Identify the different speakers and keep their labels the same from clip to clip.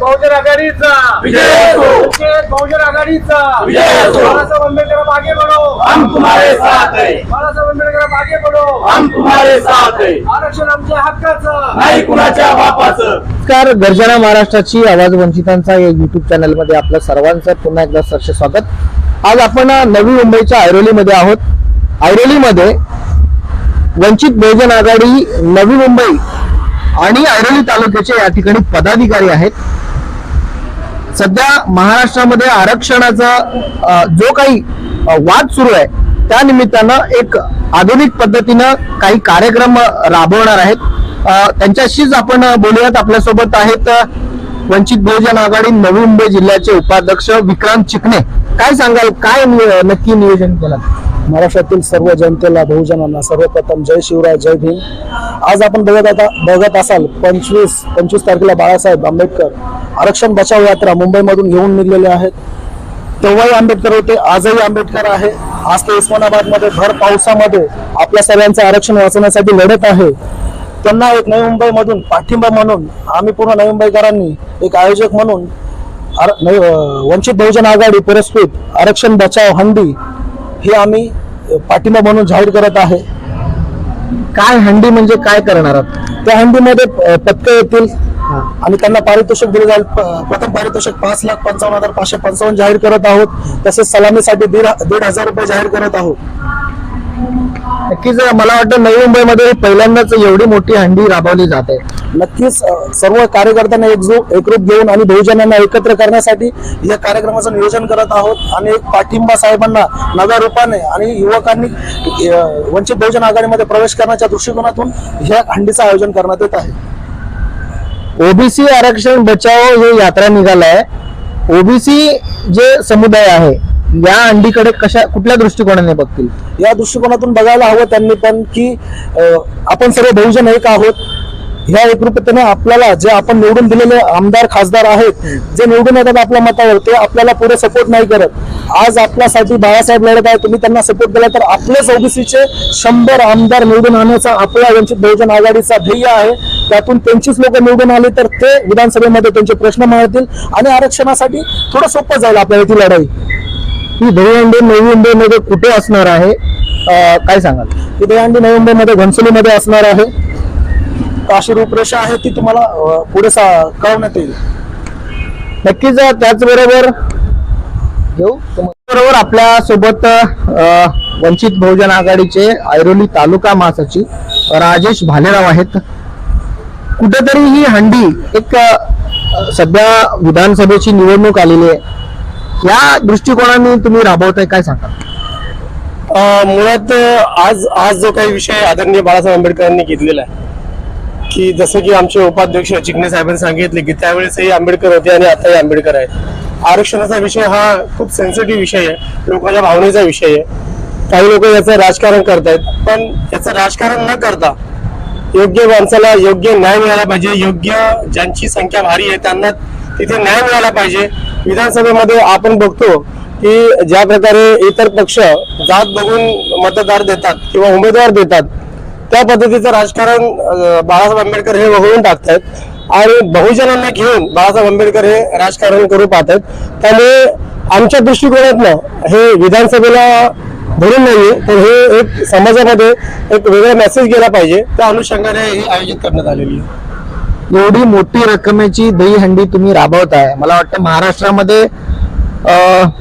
Speaker 1: बहुजन आघाडीचा.
Speaker 2: विजय
Speaker 1: बहुजन आघाडीचा.
Speaker 2: विजय असो.
Speaker 1: बाळासाहेब आंबेडकर मागे बढो
Speaker 2: हम तुम्हारे साथ है.
Speaker 1: बाळासाहेब आंबेडकर मागे बढो
Speaker 2: हम तुम्हारे साथ है.
Speaker 1: आरक्षण आमच्या हक्काचं.
Speaker 2: नाही कुणाच्या बापाचं.
Speaker 3: नमस्कार गर्जना महाराष्ट्राची आवाज वंचितांचा या युट्यूब चॅनलमध्ये आपलं सर्वांचं पुन्हा एकदा सरसे स्वागत. आज आपण नवी मुंबईच्या ऐरोलीमध्ये आहोत. ऐरोलीमध्ये वंचित बहुजन आघाडी नवी मुंबई आणि ऐरोली तालुक्याचे या ठिकाणी पदाधिकारी आहेत. सध्या महाराष्ट्रामध्ये आरक्षणाचा जो काही वाद सुरू आहे त्या निमित्तानं एक आधुनिक पद्धतीनं काही कार्यक्रम राबवणार आहेत. त्यांच्याशीच आपण बोलूयात. आपल्यासोबत आहेत वंचित बहुजन आघाडी नवी मुंबई जिल्ह्याचे उपाध्यक्ष विक्रांत चिकणे काय सांगाल? काय नक्की नियोजन केलं?
Speaker 4: महाराष्ट्रातील सर्व जनतेला बहुजनांना सर्वप्रथम जय शिवराय जय भीम. आज आपण बघत आता बघत असाल पंचवीस पंचवीस तारखेला बाळासाहेब आंबेडकर आरक्षण बचाव यात्रा मुंबईमधून घेऊन निघलेले आहेत. तेव्हाही आंबेडकर होते आजही आंबेडकर आहे. आज ते उस्मानाबादमध्ये भर पावसामध्ये आपल्या सर्वांचं आरक्षण वाचवण्यासाठी लढत आहे. त्यांना एक नवी मुंबईमधून पाठिंबा म्हणून आम्ही पूर्ण नवी मुंबईकरांनी एक आयोजक म्हणून वंचित बहुजन आघाडी पुरस्कृत आरक्षण बचाव हंडी हे आम्ही पाठिंबा म्हणून जाहीर करत आहे.
Speaker 3: काय हंडी म्हणजे काय करणार आहात?
Speaker 4: त्या हंडीमध्ये पदकं येतील आणि त्यांना पारितोषिक दिले जाईल. प्रथम पारितोषिक पाच लाख पंचावन्न हजार पाचशे पंचावन्न जाहीर करत आहोत. तसेच सलामीसाठी दीड दीड हजार रुपये जाहीर करत आहोत.
Speaker 3: नक्कीच मला वाटतं नवी मुंबईमध्ये पहिल्यांदाच एवढी मोठी हंडी राबवली जाते
Speaker 4: नक्कीच सर्व कार्यकर्त्यांना एकजूट एकरूप घेऊन आणि बहुजनांना एकत्र करण्यासाठी या कार्यक्रमाचं नियोजन करत आहोत. आणि एक पाठिंबा साहेबांना नव्या रूपाने आणि युवकांनी वंचित बहुजन आघाडीमध्ये प्रवेश करण्याच्या दृष्टिकोनातून ह्या हंडीचं आयोजन करण्यात येत आहे.
Speaker 3: ओबीसी आरक्षण बचाव हे यात्रा निघालाय. ओबीसी जे समुदाय आहे या अंडीकडे कशा कुठल्या दृष्टिकोनाने बघतील?
Speaker 4: या दृष्टिकोनातून बघायला हवं त्यांनी पण की आपण सर्व बहुजन एक आहोत. ह्या एकरूपतेने आपल्याला जे आपण निवडून दिलेले आमदार खासदार आहेत जे निवडून येतात आपल्या मतावर ते आपल्याला पुढे सपोर्ट नाही करत. आज आपल्यासाठी बाळासाहेब लढत आहे तुम्ही त्यांना सपोर्ट दिला तर आपलेच ओबीसीचे शंभर आमदार निवडून आणण्याचा आपला वंचित बहुजन आघाडीचा ध्येय आहे. त्यातून त्यांचीच लोक निवडून आले तर ते विधानसभेमध्ये त्यांचे प्रश्न मांडतील आणि आरक्षणासाठी थोडं सोपं जाईल आपल्याला ती लढाई.
Speaker 3: ही दहीहंडी नवी मुंबईमध्ये कुठे असणार आहे? काय सांगाल?
Speaker 4: ही दहीहंडी नवी मुंबईमध्ये घनसोलीमध्ये असणार आहे. अशी रूपरेषा आहे ती तुम्हाला पुढे कळवण्यात येईल.
Speaker 3: नक्कीच त्याचबरोबर घेऊ. बरोबर आपल्यासोबत वंचित बहुजन आघाडीचे ऐरोली तालुका महासचिव राजेश भालेराव आहेत. कुठेतरी ही हंडी एक सध्या विधानसभेची निवडणूक आलेली आहे. या दृष्टिकोनाने तुम्ही राबवताय काय सांगा
Speaker 5: मुळात आज आज जो काही विषय आदरणीय बाळासाहेब आंबेडकरांनी घेतलेला आहे की जसं की आमचे उपाध्यक्ष चिकणे साहेबांनी सांगितले की त्यावेळेसही आंबेडकर होते आणि आताही आंबेडकर आहेत. आरक्षणाचा विषय हा खूप सेन्सिटिव्ह विषय आहे लोकांच्या भावनेचा विषय आहे. काही लोक याचं राजकारण करतायत पण याचं राजकारण न करता योग्य माणसाला योग्य न्याय मिळाला पाहिजे. योग्य ज्यांची संख्या भारी आहे त्यांना तिथे न्याय मिळाला पाहिजे. विधानसभेमध्ये आपण बघतो की ज्या प्रकारे इतर पक्ष जात बघून मतदार देतात किंवा उमेदवार देतात त्या पद्धतीचं राजकारण बाळासाहेब आंबेडकर हे वगळून टाकतात आणि बहुजनांना घेऊन बाळासाहेब आंबेडकर हे राजकारण करू पाहतात त्यामुळे आमच्या दृष्टिकोनातनं हे विधानसभेला धरून नाहीये तर हे एक समाजामध्ये एक वेगळा मेसेज गेला पाहिजे. त्या अनुषंगाने हे आयोजित करण्यात आलेली आहे.
Speaker 3: एवढी मोठी रकमेची दहीहंडी तुम्ही राबवताय. मला वाटतं महाराष्ट्रामध्ये अ,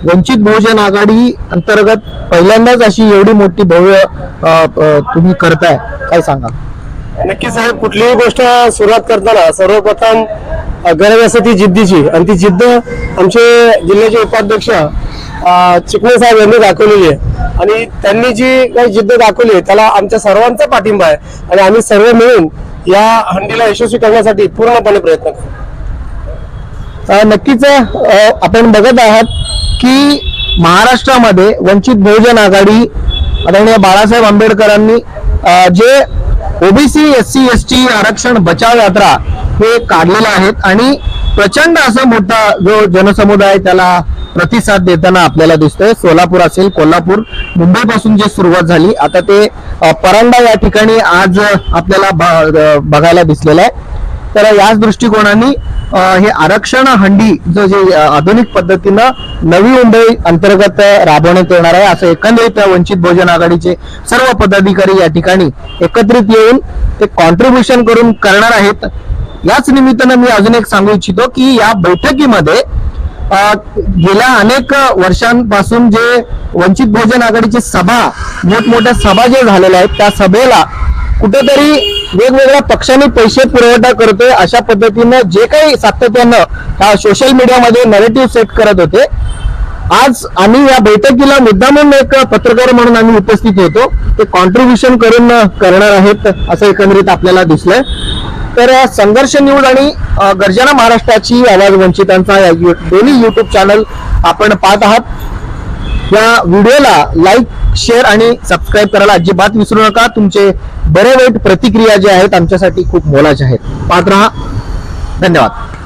Speaker 3: वंचित बहुजन आघाडी अंतर्गत पहिल्यांदाच अशी एवढी मोठी भव्य तुम्ही करताय. काय सांगा
Speaker 5: नक्की साहेब कुठलीही गोष्ट सुरुवात करताना सर्वप्रथम गरज असते ती जिद्दीची. आणि ती जिद्द आमचे जिल्ह्याचे उपाध्यक्ष चिकणे साहेब यांनी दाखवलेली आहे. आणि त्यांनी जी काही जिद्द दाखवली आहे त्याला आमच्या सर्वांचा पाठिंबा आहे. आणि आम्ही सर्व मिळून या हंडीला यशस्वी करण्यासाठी पूर्णपणे प्रयत्न करू.
Speaker 3: नक्कीच आपण बघत आहात की महाराष्ट्रामध्ये वंचित बहुजन आघाडी आदरणीय बाळासाहेब आंबेडकरांनी जे OBC S C S T आरक्षण बचाव यात्रा हे काढलेलं आहेत. आणि प्रचंड असा मोठा जो जनसमुदाय त्याला प्रतिसाद देताना आपल्याला दिसतोय. सोलापूर असेल कोल्हापूर मुंबईपासून जी सुरुवात झाली आता ते परांडा या ठिकाणी आज आपल्याला बघायला दिसलेलं आहे. तर याच दृष्टिकोनाने हे आरक्षण हंडी जो जे आधुनिक पद्धतीनं नवी मुंबई अंतर्गत राबवण्यात येणार आहे असं एकंदरीत वंचित बहुजन आघाडीचे सर्व पदाधिकारी या ठिकाणी एकत्रित येऊन ते कॉन्ट्रीब्युशन करून करणार आहेत. याच निमित्तानं मी अजून एक सांगू इच्छितो की या बैठकीमध्ये गेल्या अनेक वर्षांपासून जे वंचित बहुजन आघाडीची सभा मोठमोठ्या सभा जे झालेल्या आहेत त्या सभेला कुठेतरी वेगवेगळ्या पक्षांनी पैसे पुरवठा करतोय अशा पद्धतीनं जे काही सातत्यानं सोशल मीडियामध्ये नरेटिव्ह सेट करत होते. आज आम्ही या बैठकीला मुद्दामून एक पत्रकार म्हणून आम्ही उपस्थित होतो. ते कॉन्ट्रीब्युशन करून करणार आहेत असं एकंदरीत आपल्याला दिसलंय. तर संघर्ष न्यूज आणि गर्जना महाराष्ट्राची आवाज वंचितांचा या दोन्ही युट्यूब चॅनल आपण पाहत आहात. या व्हिडिओला लाईक शेअर आणि सबस्क्राईब करायला अजिबात विसरू नका. तुमचे बरे वाईट प्रतिक्रिया जे आहेत आमच्यासाठी खूप मोलाच्या आहेत. पाहत राहा. धन्यवाद.